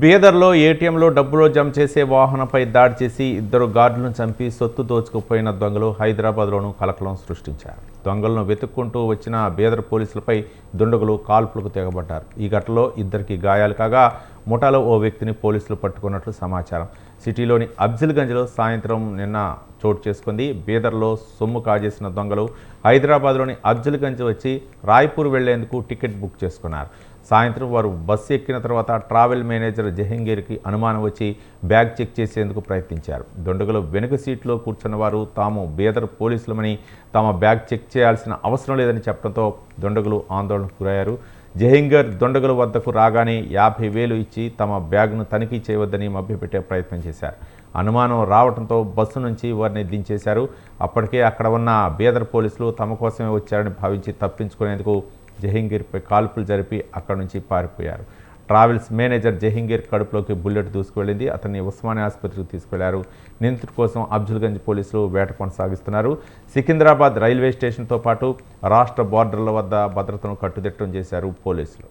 బీదర్లో ఏటీఎంలో డబ్బులు జమ చేసే వాహనంపై దాడి చేసి ఇద్దరు గార్డులను చంపి సొత్తు దోచుకుపోయిన దొంగలు హైదరాబాద్లోనూ కలకలం సృష్టించారు. దొంగలను వెతుక్కుంటూ వచ్చిన బీదర్ పోలీసులపై దుండగులు కాల్పులకు తెగబడ్డారు. ఈ ఘటనలో ఇద్దరికి గాయాలు కాగా ముఠాలో ఓ వ్యక్తిని పోలీసులు పట్టుకున్నట్లు సమాచారం. సిటీలోని అబ్జిల్గంజ్లో సాయంత్రం నిన్న చోటు చేసుకుంది. బీదర్లో సొమ్ము కాజేసిన దొంగలు హైదరాబాద్లోని అబ్జిల్గంజ్ వచ్చి రాయ్పూర్ వెళ్ళేందుకు టికెట్ బుక్ చేసుకున్నారు. సాయంత్రం వారు బస్సు ఎక్కిన తర్వాత ట్రావెల్ మేనేజర్ జహంగీర్కి అనుమానం వచ్చి బ్యాగ్ చెక్ చేసేందుకు ప్రయత్నించారు. దొండగలు వెనుక సీట్లో కూర్చున్న వారు తాము బీదర్ పోలీసులమని తమ బ్యాగ్ చెక్ చేయాల్సిన అవసరం లేదని చెప్పడంతో దొండగలు ఆందోళనకు గురయ్యారు. జహంగీర్ దొండగల వద్దకు రాగానే యాభై వేలు ఇచ్చి తమ బ్యాగ్ను తనిఖీ చేయవద్దని మభ్యపెట్టే ప్రయత్నం చేశారు. అనుమానం రావడంతో బస్సు నుంచి వారిని దించేశారు. అప్పటికే అక్కడ ఉన్న బీదర్ పోలీసులు తమ కోసమే వచ్చారని భావించి తప్పించుకునేందుకు జహంగీర్పై కాల్పులు జరిపి అక్కడి నుంచి పారిపోయారు. ట్రావెల్స్ మేనేజర్ జహంగీర్ కడుపులోకి బుల్లెట్ దూసుకువెళ్ళింది. అతన్ని ఉస్మానియా ఆసుపత్రికి తీసుకెళ్ళారు నిందితుడి కోసం అబ్జుల్గంజ్ పోలీసులు వేట కొనసాగిస్తున్నారు. సికింద్రాబాద్ రైల్వే స్టేషన్తో పాటు రాష్ట్ర బార్డర్ల వద్ద భద్రతను కట్టుదిట్టం చేశారు పోలీసులు.